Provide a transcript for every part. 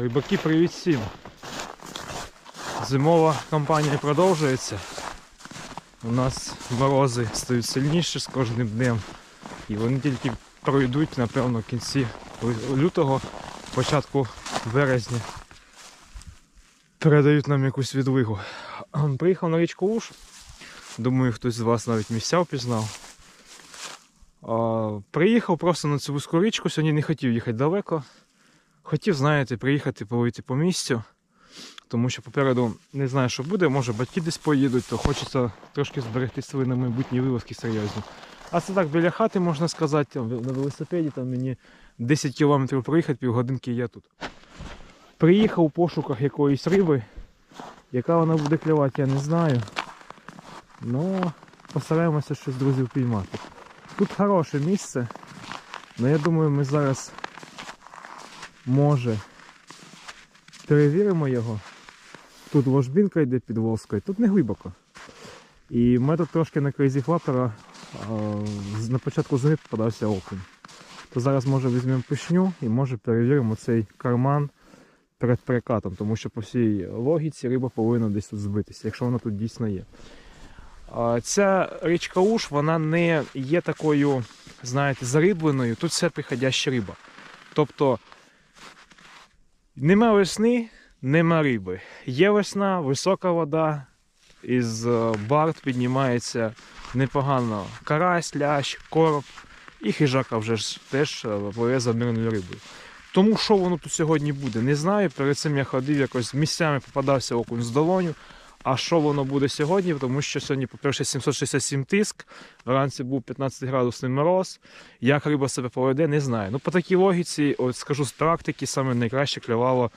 Рибаки, привіт всім! Зимова кампанія продовжується. У нас морози стають сильніші з кожним днем. І вони тільки пройдуть, напевно, в кінці лютого, початку березня. Передають нам якусь відлигу. Приїхав на річку Уж. Думаю, хтось з вас навіть місця впізнав. Приїхав просто на цю вузьку річку, сьогодні не хотів їхати далеко. Хотів, знаєте, приїхати повити по місцю, тому що попереду не знаю, що буде, може батьки десь поїдуть, то хочеться трошки зберегти свої на майбутні вилазки серйозні. А це так біля хати, можна сказати, на велосипеді там мені 10 кілометрів проїхати, півгодинки я тут. Приїхав у пошуках якоїсь риби. Яка вона буде клювати, я не знаю. Ну, постараємося щось друзів піймати. Тут хороше місце. але я думаю, ми зараз може перевіримо його. Тут ложбінка йде під волскою, тут не глибоко. І в мене тут трошки на кризі флапера на початку зими попадався окунь. То зараз може візьмемо пишню і може перевіримо цей карман перед перекатом, тому що по всій логіці риба повинна десь тут збитися, якщо вона тут дійсно є. Ця річка Уж, вона не є такою, знаєте, зарибленою, тут все приходяща риба. Тобто нема весни, нема риби. Є весна, висока вода, із барт піднімається непогано карась, лящ, короб і хижака вже ж теж е, за мирною рибою. Тому що воно тут сьогодні буде, не знаю. Перед цим я ходив якось місцями попадався окунь з долоню. А що воно буде сьогодні? Тому що сьогодні, по-перше, 767 тиск, вранці був 15 градусний мороз. Як риба себе поведе, не знаю. Ну, по такій логіці, от скажу з практики, саме найкраще клювало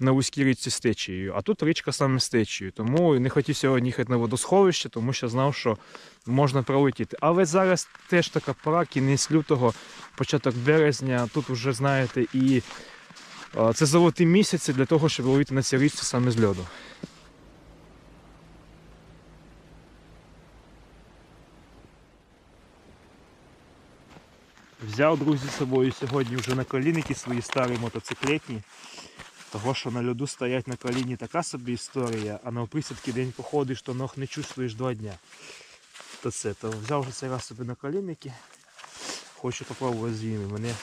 на вузькій річці з течією. А тут річка саме з течією. Тому не хотів сьогодні їхати на водосховище, тому що знав, що можна пролетіти. Але зараз теж така пора, кінець лютого, початок березня. Тут вже, знаєте, і це золоті місяці для того, щоб ловити на цій річці саме з льоду. Взяв друзі з собою сьогодні вже на колінники свої старі мотоциклетні. Того, що на льоду стоять на коліні така собі історія, а на присідки день походиш, то ног не чувствуєш два дня. То це, то взяв вже цей раз собі на колінники. Хочу попробувати з ними. Мене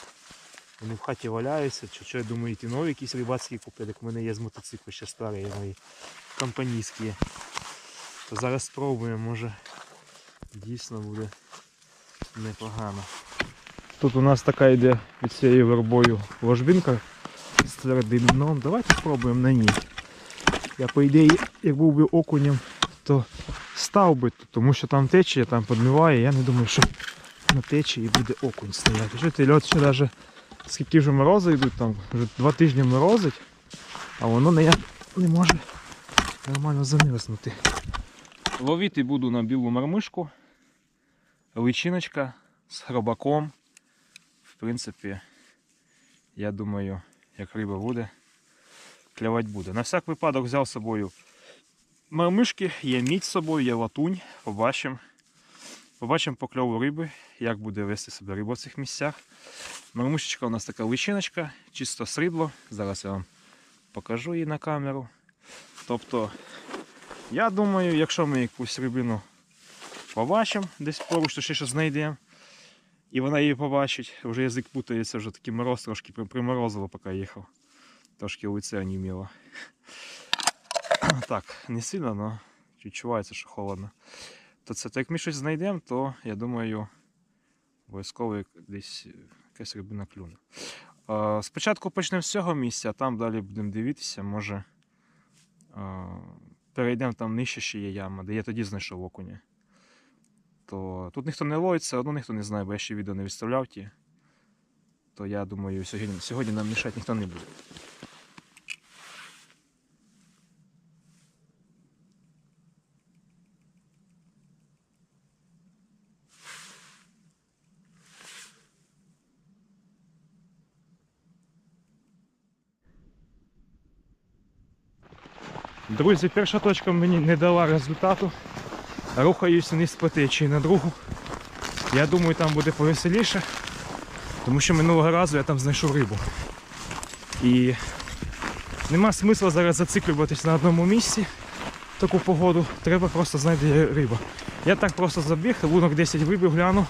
вони в хаті валяються, чи що я думаю, ті нові якісь рибацькі купити, як в мене є з мотоциклу ще старі мої компанійські. То зараз спробуємо, може дійсно буде непогано. Тут у нас така йде від цією вербою ложбинка з твердим дном. Давайте спробуємо на ній. Я по ідеї, як був би окунем, то став би тут, тому що там течія, там підмиває. Я не думаю, що на течії буде окунь стояти. Що ти льот ще навіть скільки вже морози йдуть, там вже два тижні морозить, а воно не, не може нормально замерзнути. Ловити буду на білу мармишку, личиночка з хробаком. В принципі, я думаю, як риба буде, клявати буде. На всяк випадок взяв з собою мармишки, є мідь з собою, є латунь. Побачимо. Побачимо по кльову риби, як буде вести себе риба в цих місцях. Мармишечка у нас така личиночка, чисто срібло. Зараз я вам покажу її на камеру. Тобто, я думаю, якщо ми якусь рибину побачимо десь поруч, то ще щось знайдемо. І вона її побачить, вже язик путається, вже такий мороз трошки при- приморозило, поки їхав. Трошки лице оніміло. Так, не сильно, але відчувається, що холодно. То це, то як ми щось знайдемо, то я думаю, обов'язково десь якась рибина клюне. Спочатку почнемо з цього місця, а там далі будемо дивитися, може перейдемо там нижче ще є яма, де я тоді знайшов окуня то тут ніхто не ловить, все одно ніхто не знає, бо я ще відео не відставляв ті. То я думаю, сьогодні, сьогодні нам мішати ніхто не буде. Друзі, перша точка мені не дала результату. Рухаюся вниз по течії на другу. Я думаю, там буде повеселіше, тому що минулого разу я там знайшов рибу. І Нема смисла зараз зациклюватись на одному місці в таку погоду. Треба просто знайти де риба. Я так просто забіг, лунок 10 вибив, глянув.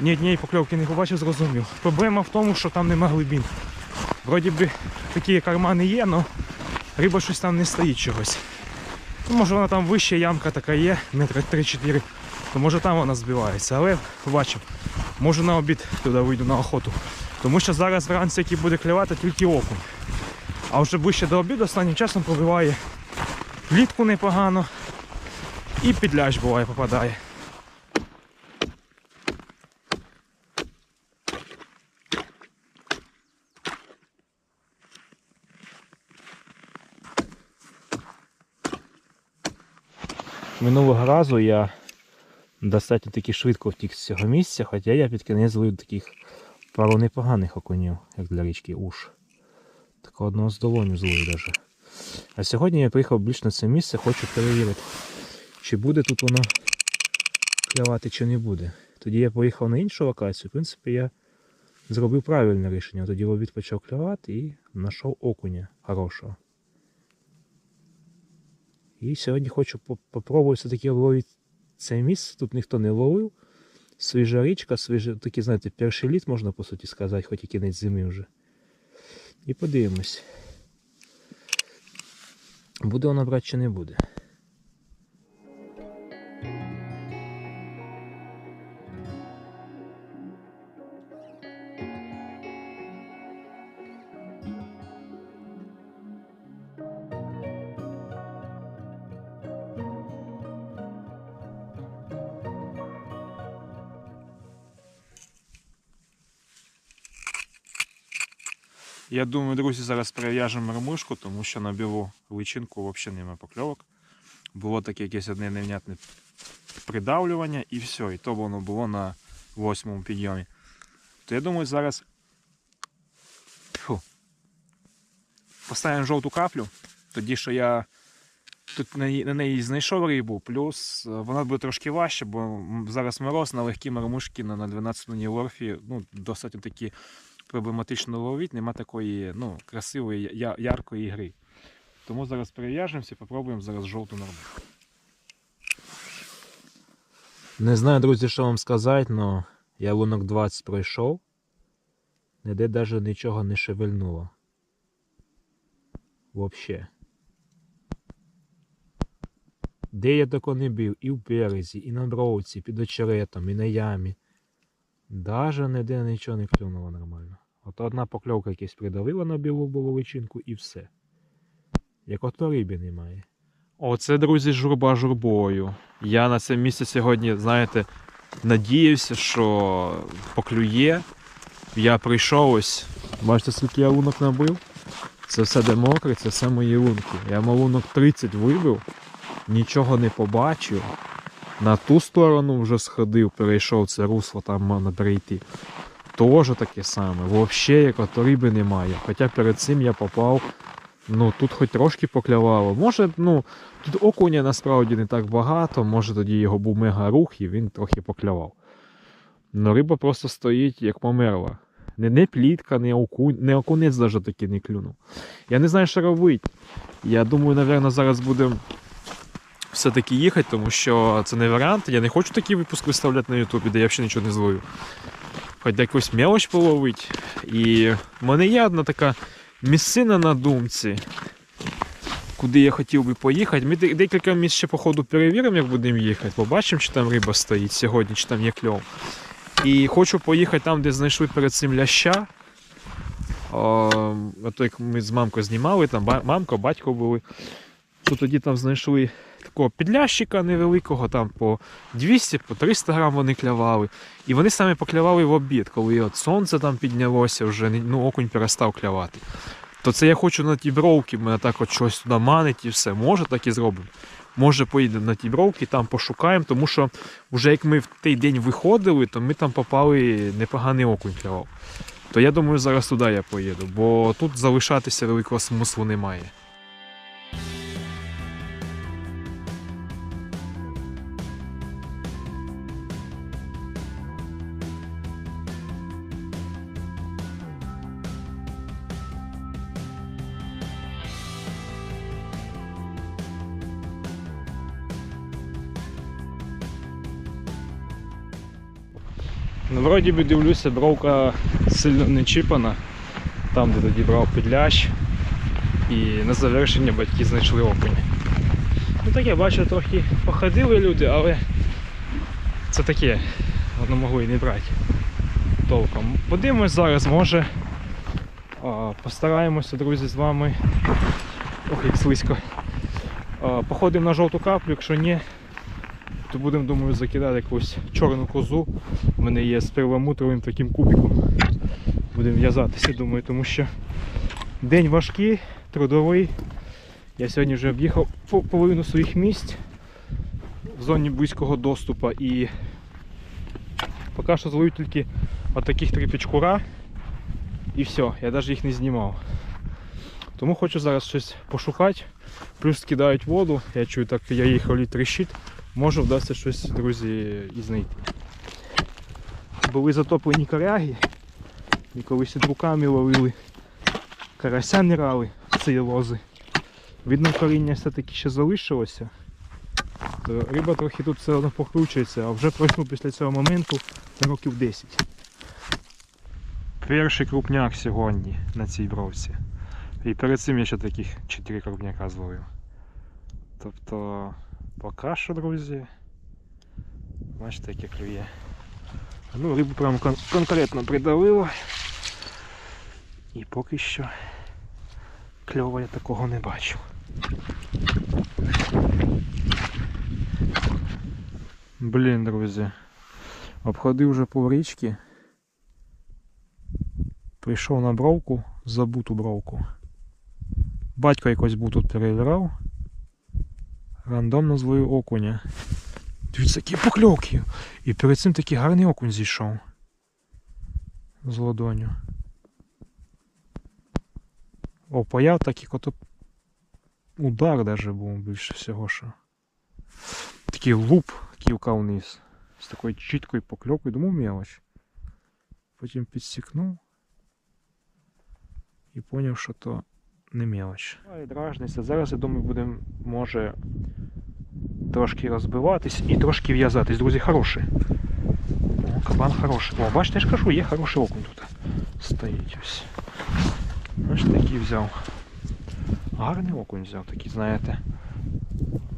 Ні однієї покльовки не побачив, зрозумів. Проблема в тому, що там нема глибін. Вроді би такі кармани є, але риба щось там не стоїть чогось. Ну, може вона там вища ямка така є, метри 3-4, то може там вона збивається. Але бачимо, може на обід туди вийду на охоту. Тому що зараз вранці, який буде клювати, тільки окунь. А вже ближче до обіду останнім часом пробиває влітку непогано і підляж буває попадає. Минулого разу я достатньо таки швидко втік з цього місця, хоча я під кінець злив таких пару непоганих окунів, як для річки Уш. Такого одного з долоню злив даже. А сьогодні я приїхав більш на це місце, хочу перевірити, чи буде тут воно клявати, чи не буде. Тоді я поїхав на іншу локацію. В принципі, я зробив правильне рішення. Тоді в обід почав клявати і знайшов окуня хорошого. І сьогодні хочу по- попробувати все-таки ловити це місце. Тут ніхто не ловив. Свіжа річка, свіжа, такий, знаєте, перший літ, можна по суті сказати, хоч і кінець зими вже. І подивимось. Буде вона брати чи не буде. Я думаю, друзі, зараз перев'яжемо ремушку, тому що на білу личинку взагалі немає покльовок. Було таке якесь одне невнятне придавлювання і все. І то воно було на восьмому підйомі. То я думаю, зараз Фу. поставимо жовту каплю, тоді що я тут на неї- знайшов рибу, плюс е, вона буде трошки важче, бо зараз мороз на легкі мармушки на, на 12 лорфі, ну, досить такі проблематично ловити, нема такої ну, красивої, яркої гри. Тому зараз перев'яжемося і попробуємо зараз жовту норму. Не знаю, друзі, що вам сказати, але я лунок 20 пройшов. Ніде навіть нічого не шевельнуло. Вообще. Де я тако не бив, і в березі, і на бровці, під очеретом, і на ямі. Даже ніде нічого не клюнуло нормально. От одна покльовка якась придавила на білу було личинку і все. Як ото риби немає. Оце, друзі, журба журбою. Я на це місце сьогодні, знаєте, надіявся, що поклює. Я прийшов ось. Бачите, скільки я лунок набив? Це все де мокре, це все мої лунки. Я малунок 30 вибив, нічого не побачив. На ту сторону вже сходив, перейшов це русло, там можна перейти. Тоже таке саме. Взагалі, як риби немає. Хоча перед цим я попав, ну тут хоч трошки поклявало. Може, ну, тут окуня насправді не так багато, може тоді його був мега рух і він трохи поклявав. Ну риба просто стоїть як померла. Не, не плітка, не, окунь, не окунець навіть таки не клюнув. Я не знаю, що робити. Я думаю, напевно, зараз будемо все-таки їхати, тому що це не варіант. Я не хочу такий випуск виставляти на Ютубі, де я взагалі нічого не зловив. Хоч якусь мелоч половить. І в мене є одна така місцина на думці, куди я хотів би поїхати. Ми декілька місць ще по перевіримо, як будемо їхати. Побачимо, чи там риба стоїть сьогодні, чи там є кльов. І хочу поїхати там, де знайшли перед цим ляща. О, як ми з мамкою знімали, там мамка, батько були. То тоді там знайшли такого підлящика невеликого, там по 200, по 300 грам вони клявали. І вони саме поклявали в обід, коли от сонце там піднялося, вже ну, окунь перестав клявати. То це я хочу на ті бровки, мене так от щось туди манить і все. Може так і зробимо. Може поїдемо на ті бровки, там пошукаємо, тому що вже як ми в той день виходили, то ми там попали непоганий окунь клявав. То я думаю, зараз туди я поїду, бо тут залишатися великого смислу немає. Вроді би дивлюся, бровка сильно не чіпана. Там, де тоді брав підлящ. І на завершення батьки знайшли окунь. Ну таке, бачу, трохи походили люди, але це таке, воно могло і не брати толком. Подивимось зараз, може. Постараємося, друзі, з вами. Ох, як слизько. Походимо на жовту каплю, якщо ні, то будемо, думаю, закидати якусь чорну козу. У мене є з перламутровим таким кубиком. Будемо в'язатися, думаю, тому що день важкий, трудовий. Я сьогодні вже об'їхав по- половину своїх місць в зоні близького доступу і поки що зловив тільки отаких три пічкура і все, я навіть їх не знімав. Тому хочу зараз щось пошукати. Плюс кидають воду, я чую, так я їхав лід тріщить. Може вдасться щось, друзі, і знайти. Були затоплені коряги, і колись руками ловили. Карася нирали ці лози. Видно, коріння все-таки ще залишилося. Риба трохи тут все одно покручується, а вже пройшло після цього моменту років 10. Перший крупняк сьогодні на цій бровці. І перед цим я ще таких 4 крупняка зловив. Тобто, поки що, друзі, бачите, яке клює. Ну, рибу прям кон- конкретно придавило. І поки що кльова я такого не бачу. Блін, друзі. Обходив вже пол річки. Прийшов на бровку, забуту бровку. Батько якось був тут перевірав. Рандомно зловив окуня. Дивіться, які покльовки. І перед цим такий гарний окунь зійшов. З ладоню. О, паяв такий кото. Удар даже був більше всього, що. Такий луп ківка вниз. З такою чіткою покльовкою, думав мелоч. Потім підсікнув і зрозумів, що то не мелоч. Дражниця. Зараз, я думаю, будемо, може, трошки розбиватись і трошки в'язатись. Друзі, хороший. О, кабан хороший. О, бачите, я ж кажу, є хороший окунь тут. Стоїть ось. Ось такий взяв. Гарний окунь взяв, такий, знаєте.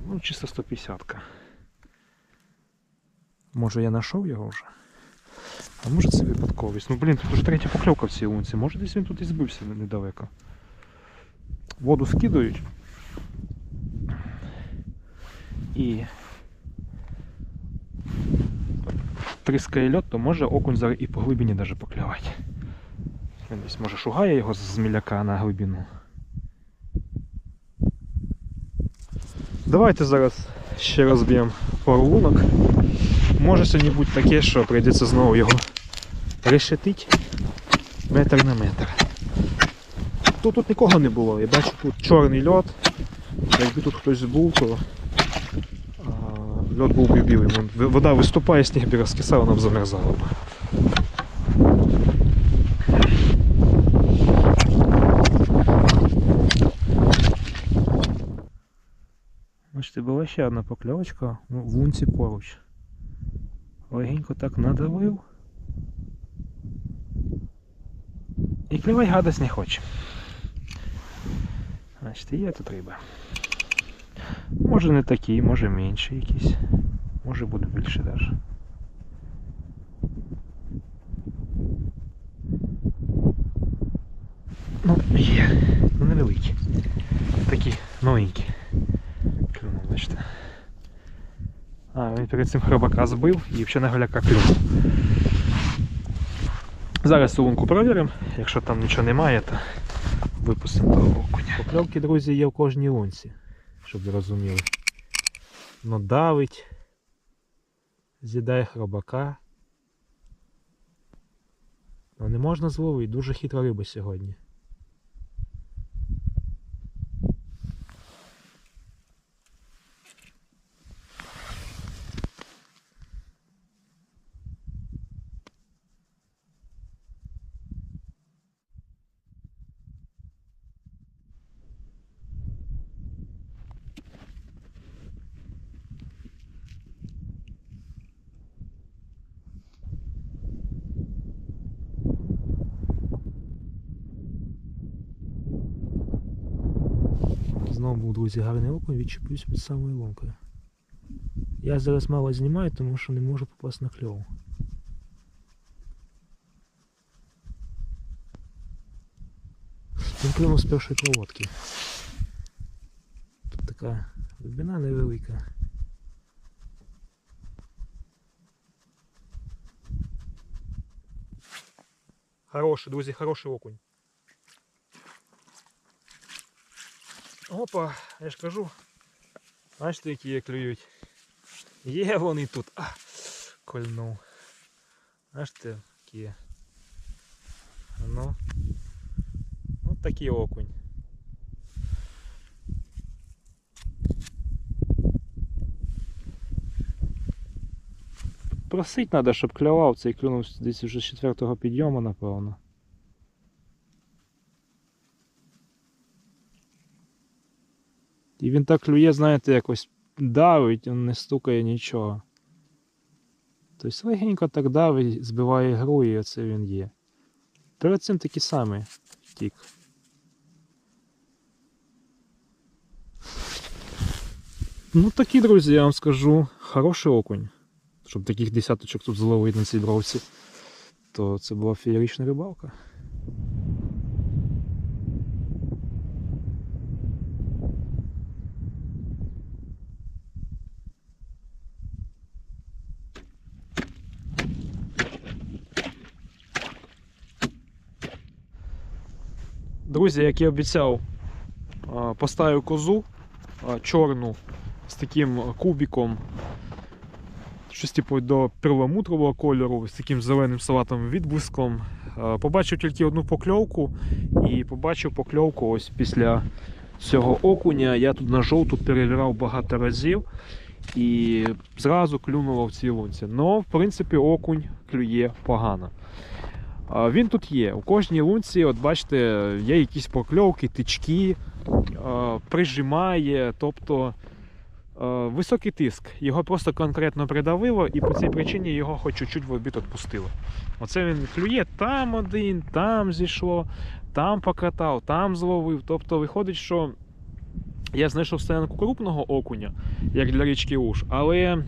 Ну, чисто 150-ка. Може я знайшов його вже? А може це випадковість? Ну блін, тут вже третя покльовка в цій лунці. Може десь він тут і збився недалеко. Воду скидують. І тріскає льот, то може окунь зараз і по глибині даже поклювати. Він десь може шугає його з міляка на глибину. Давайте зараз ще пару лунок. Може сьогодні бути таке, що прийдеться знову його решетити метр на метр. Тут, тут нікого не було. Я бачу тут чорний льот. Якби тут хтось був, то а, льот був би білий. Вода виступає, сніг би розкисав, вона б замерзала. Бачите, була ще одна покльовочка ну, в лунці поруч. Легенько так надавив. І клювать гадость не хоче. Бачите, є тут риба. Може не такий, може менший якийсь. Може буде більше навіть. Ну, є. Ну невеликі. Такі новенькі. Клюнув, бачите. А, він перед цим хробака збив і ще на голяка клюнув. Зараз лунку провіримо. Якщо там нічого немає, то випустимо того окуня. Покльовки, друзі, є в кожній лунці, щоб ви розуміли. Ну давить, з'їдає хробака. Ну не можна зловити, дуже хитра риба сьогодні. Знову був, друзі, гарний окунь, відчепився під самою лункою. Я зараз мало знімаю, тому що не можу попасти на кльов. Він клюнув з першої проводки. Тут така глибина невелика. Хороший, друзі, хороший окунь. Опа, я ж кажу. Бачите, які є клюють. Є вони тут. А, кольнув. Бачите, які є. Ну. От такий окунь. Просить треба, щоб клював, цей клюнув десь вже з четвертого підйому, напевно. І він так клює, знаєте, якось давить, він не стукає нічого. Тобто легенько так давить, збиває гру і оце він є. Перед цим такий самий втік. Ну такі, друзі, я вам скажу, хороший окунь. Щоб таких десяточок тут зловити на цій бровці, то це була феєрична рибалка. Друзі, як і обіцяв, поставив козу чорну з таким кубиком. Щось типу до перламутрового кольору з таким зеленим салатовим відблиском. Побачив тільки одну покльовку і побачив покльовку ось після цього окуня. Я тут на жовту перевірав багато разів і зразу клюнуло в цій лунці. Но, в принципі, окунь клює погано. Він тут є. У кожній лунці, от бачите, є якісь покльовки, тички, прижимає, тобто високий тиск. Його просто конкретно придавило, і по цій причині його хоч чуть-чуть в обід відпустило. Оце він клює там один, там зійшло, там покатав, там зловив. Тобто виходить, що я знайшов стоянку крупного окуня, як для річки Уж, але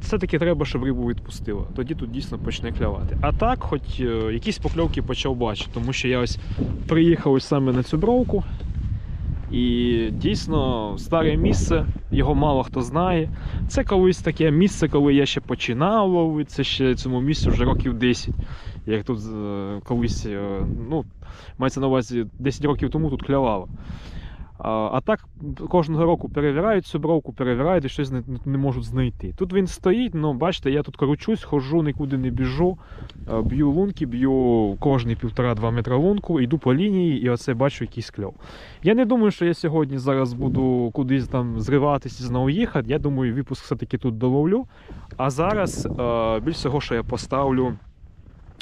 все-таки треба, щоб рибу відпустило. Тоді тут дійсно почне клявати. А так, хоч е, якісь покльовки почав бачити, тому що я ось приїхав ось саме на цю бровку. І дійсно старе місце, його мало хто знає. Це колись таке місце, коли я ще починав ловити, це ще цьому місцю вже років 10. Як тут е, колись, е, ну, мається на увазі 10 років тому тут клявало. А, так кожного року перевіряють цю бровку, перевіряють і щось не, не можуть знайти. Тут він стоїть, ну бачите, я тут кручусь, ходжу, нікуди не біжу, б'ю лунки, б'ю кожні півтора-два метра лунку, йду по лінії і оце бачу якийсь кльов. Я не думаю, що я сьогодні зараз буду кудись там зриватися і знову їхати. Я думаю, випуск все-таки тут доловлю. А зараз е, більш всього, що я поставлю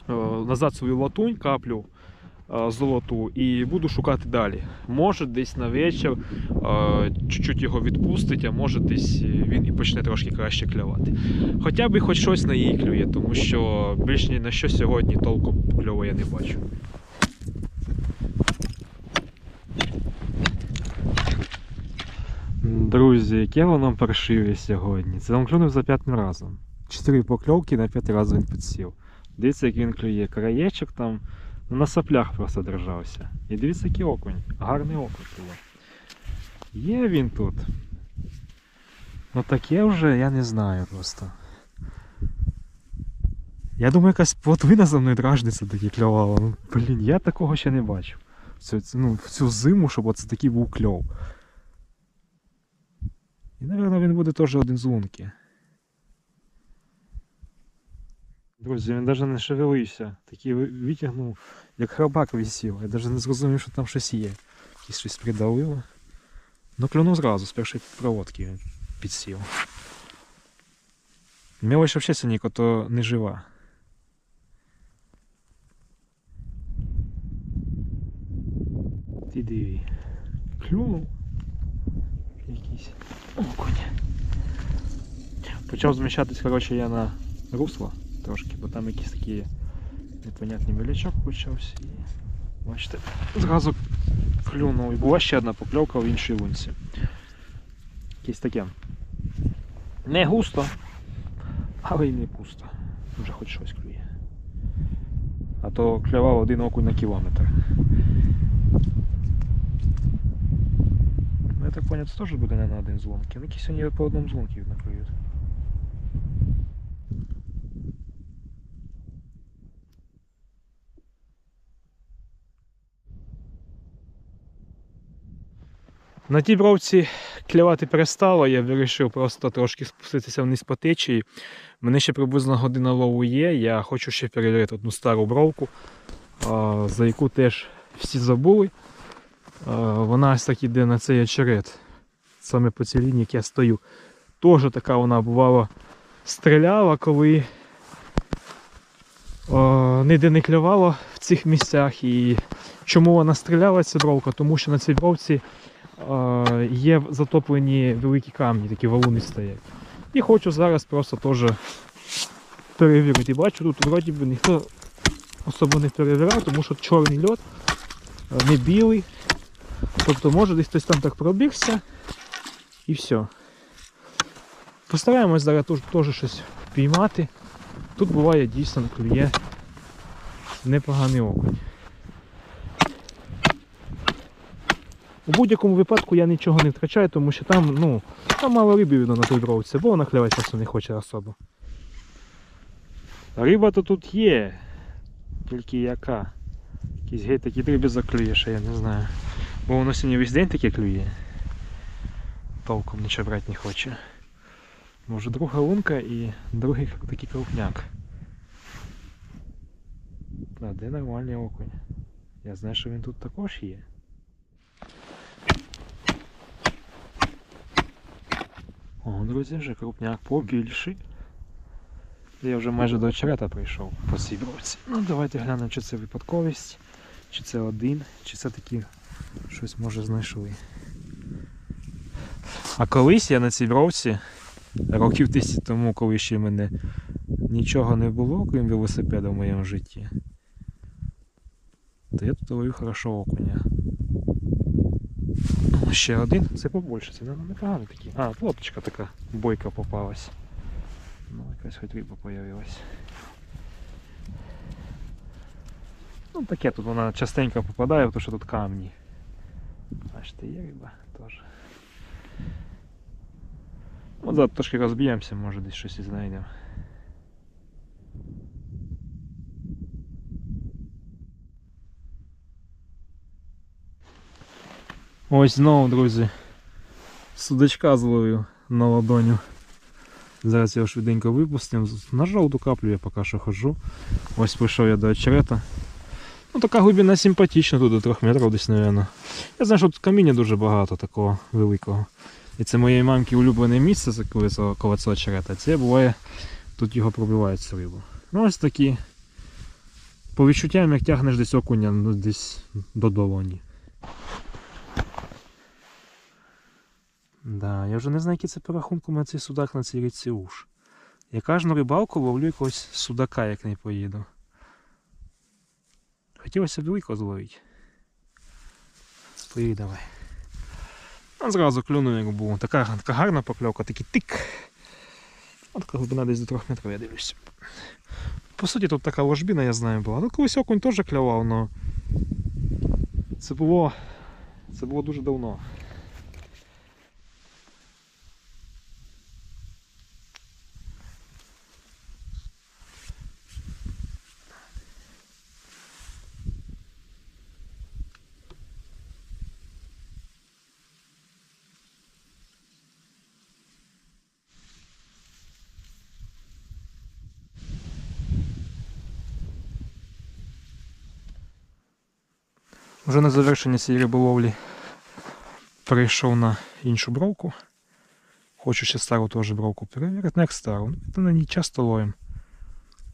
е, назад свою латунь, каплю е, золоту і буду шукати далі. Може десь на вечір е, чуть-чуть його відпустить, а може десь він і почне трошки краще клювати. Хоча б хоч щось на її клює, тому що більш ні на що сьогодні толком кльово я не бачу. Друзі, яке воно паршиве сьогодні. Це вам клюнув за п'ятим разом. Чотири покльовки на п'ятий раз він підсів. Дивіться, як він клює. Краєчок там на соплях просто держався. І дивіться, який окунь. Гарний окунь було. Є він тут. Ну таке вже я не знаю просто. Я думаю, якась плотвина за мною дражниця такі клювала. Ну, блін, я такого ще не бачив. Цю, ну, в цю зиму, щоб оце такий був кльов. І, мабуть, він буде теж один з лунки. Друзі, він навіть не шевелився. Такий витягнув, як храбак висів. Я навіть не зрозумів, що там щось є. Якесь щось придавило. Ну, клюнув зразу, з першої проводки підсів. Мелочь взагалі синіко, то не жива. Ти диви. Клюнув. Якийсь окунь. Почав зміщатись, коротше, я на русло трошки, бо там якийсь такий непонятний мілячок почався і Бачите, зразу клюнув. І була ще одна покльовка в іншій лунці. Якесь таке. Не густо, але й не пусто. Вже хоч щось клює. А то клював один окунь на кілометр. Ну, я так понял, це теж буде не на один зломки. Ну, якісь вони по одному зломки накриють. На тій бровці клювати перестало, я вирішив просто трошки спуститися вниз по течії. Мене ще приблизно година лову є. Я хочу ще перевірити одну стару бровку, за яку теж всі забули. Вона ось так іде на цей очерет. Саме по цій лінії, як я стою. Теж така вона бувала стріляла, коли ніде не клювало в цих місцях. І чому вона стріляла ця бровка? Тому що на цій бровці є затоплені великі камні, такі валуни стоять. І хочу зараз просто теж перевірити. Бачу, тут вроді би ніхто особо не перевіряв, тому що чорний льод, не білий. Тобто може десь хтось там так пробігся і все. Постараємось зараз теж щось впіймати. Тут буває дійсно клює непоганий окунь. У будь-якому випадку я нічого не втрачаю, тому що там, ну, там мало риби видно на той бровці, бо вона клювати просто не хоче особо. Риба то тут є. Тільки яка. Якісь геть такі риби заклює, що я не знаю. Бо воно сьогодні весь день таке клює. Толком нічого брати не хоче. Може друга лунка і другий такий крупняк. А де нормальний окунь? Я знаю, що він тут також є. О, друзі, вже крупняк побільший. Я вже майже до очерета прийшов по цій бровці. Ну давайте глянемо, чи це випадковість, чи це один, чи це такі щось може знайшли. А колись я на цій бровці, років 10 тому, коли ще в мене нічого не було, крім велосипеда в моєму житті, то я тут ловив хорошо окуня. Ще один, це побольше, це ну, непогано такі. А, плоточка така бойка попалась. Ну, якась хоч риба появилась. Ну таке тут вона частенько попадає, тому що тут камні. Бачите, є риба теж. От зараз трошки розб'ємося, може десь щось і знайдемо. Ось знову, друзі. Судачка зловив на ладоню. Зараз його швиденько випустимо. На жовту каплю я поки що хожу. Ось прийшов я до очерета. Ну така глибина симпатична, тут до 3 метрів десь, мабуть. Я знаю, що тут каміння дуже багато такого великого. І це моєї мамки улюблене місце це коли це- очерета. Це буває, тут його пробивають цю рибу. Ну ось такі. По відчуттям, як тягнеш десь окуня, ну десь до долоні. Да, я вже не знаю, який це по рахунку у мене цей судак на цій річці уж. Я кожну рибалку ловлю якогось судака, як не поїду. Хотілося б великого зловити. Поїдь давай. А зразу клюнув, як було. Така, така гарна покльовка, такий тик. От така глибина десь до 3 метрів, я дивлюся. По суті, тут така ложбина, я знаю, була. Ну, колись окунь теж клював, але це було. Це було дуже давно. Вже на завершення цієї риболовлі перейшов на іншу бровку. Хочу ще стару теж бровку перевірити, не як стару. Та на ній часто ловимо.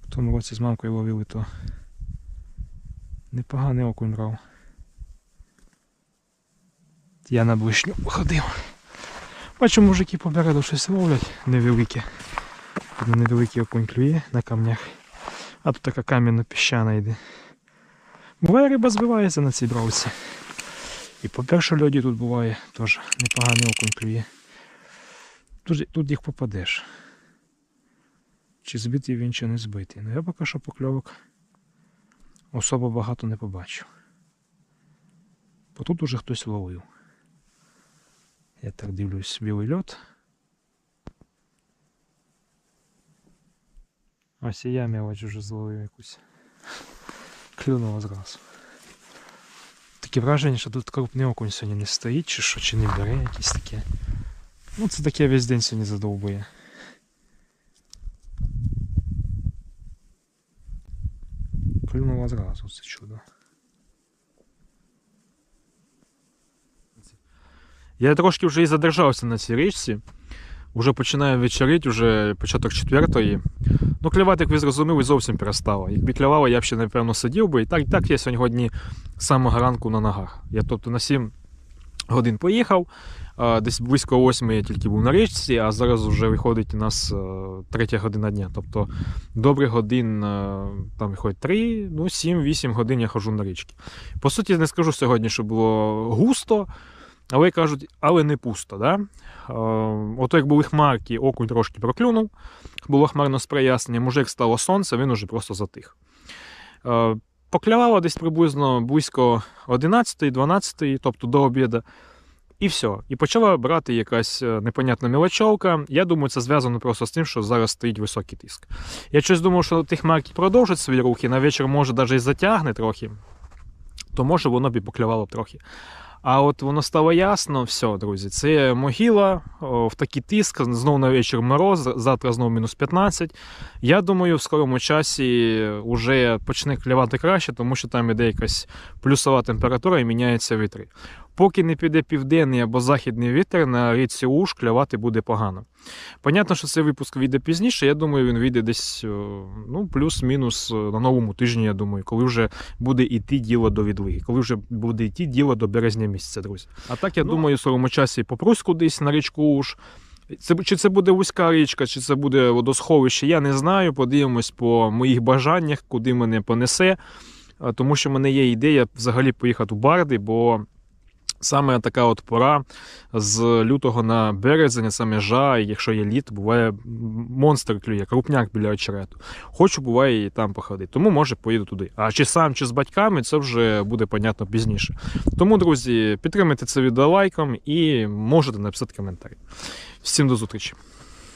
В тому році з мамкою ловили, то непоганий окунь брав. Я на блишню ходив. Бачу, мужики по берегу щось ловлять невелике. Невеликий окунь клює на камнях. А тут така кам'яна піщана йде. Буває риба збивається на цій бровці. І по першій льоді тут буває теж непоганий окунь клює. Тут, тут їх попадеш. Чи збитий він, чи не збитий. Ну я поки що покльовок особо багато не побачив. Бо тут уже хтось ловив. Я так дивлюсь білий льот. Ось і я мелоч вже зловив якусь. Клюнуло зразу. Таке враження, що тут крупний окунь сьогодні не стоїть, чи що, чи не бере якісь таке. Ну це таке весь день сьогодні задовбує. Клюнуло зразу, це чудо. Я трошки вже і задержався на цій річці. Уже починає вечерить, уже початок четвертої. Ну, клювати, як ви зрозуміли, зовсім перестало. Якби клювало, я б ще, напевно, сидів би. І так, так я сьогодні з самого ранку на ногах. Я тобто на 7 годин поїхав, десь близько 8 я тільки був на річці, а зараз вже виходить у нас е, третя година дня. Тобто добрих годин е, там виходить 3, ну 7-8 годин я хожу на річки. По суті, не скажу сьогодні, що було густо. Але кажуть, але не пусто. Да? Е, ото як були хмарки, окунь трошки проклюнув, було хмарно з як стало сонце, він уже просто затих. Е, Поклявало десь приблизно близько 11-12, тобто до обіду. І все. І почала брати якась е, непонятна мілочовка. Я думаю, це зв'язано просто з тим, що зараз стоїть високий тиск. Я щось думав, що ті хмарки продовжать свої рухи, на вечір, може, навіть і затягне трохи, то може воно б і поклявало трохи. А от воно стало ясно, все, друзі, це могила в такий тиск, знову на вечір мороз, завтра знову мінус 15. Я думаю, в скорому часі вже почне клявати краще, тому що там іде якась плюсова температура і міняються вітри. Поки не піде південний або західний вітер, на річці Уж клювати буде погано. Понятно, що цей випуск вийде пізніше. Я думаю, він вийде десь ну, плюс-мінус на новому тижні, я думаю, коли вже буде йти діло до відлиги, коли вже буде йти діло до березня місяця, друзі. А так, я Ну, думаю, в скорому часі попрусь кудись на річку Уж. Це, чи це буде вузька річка, чи це буде водосховище, я не знаю. Подивимось по моїх бажаннях, куди мене понесе. Тому що в мене є ідея взагалі поїхати у Барди, бо саме така от пора з лютого на березень, це межа, і якщо є літ, буває монстр клює, крупняк біля очерету. Хочу, буває, і там походити. Тому може поїду туди. А чи сам, чи з батьками, це вже буде понятно пізніше. Тому, друзі, підтримайте це відео лайком і можете написати коментарі. Всім до зустрічі!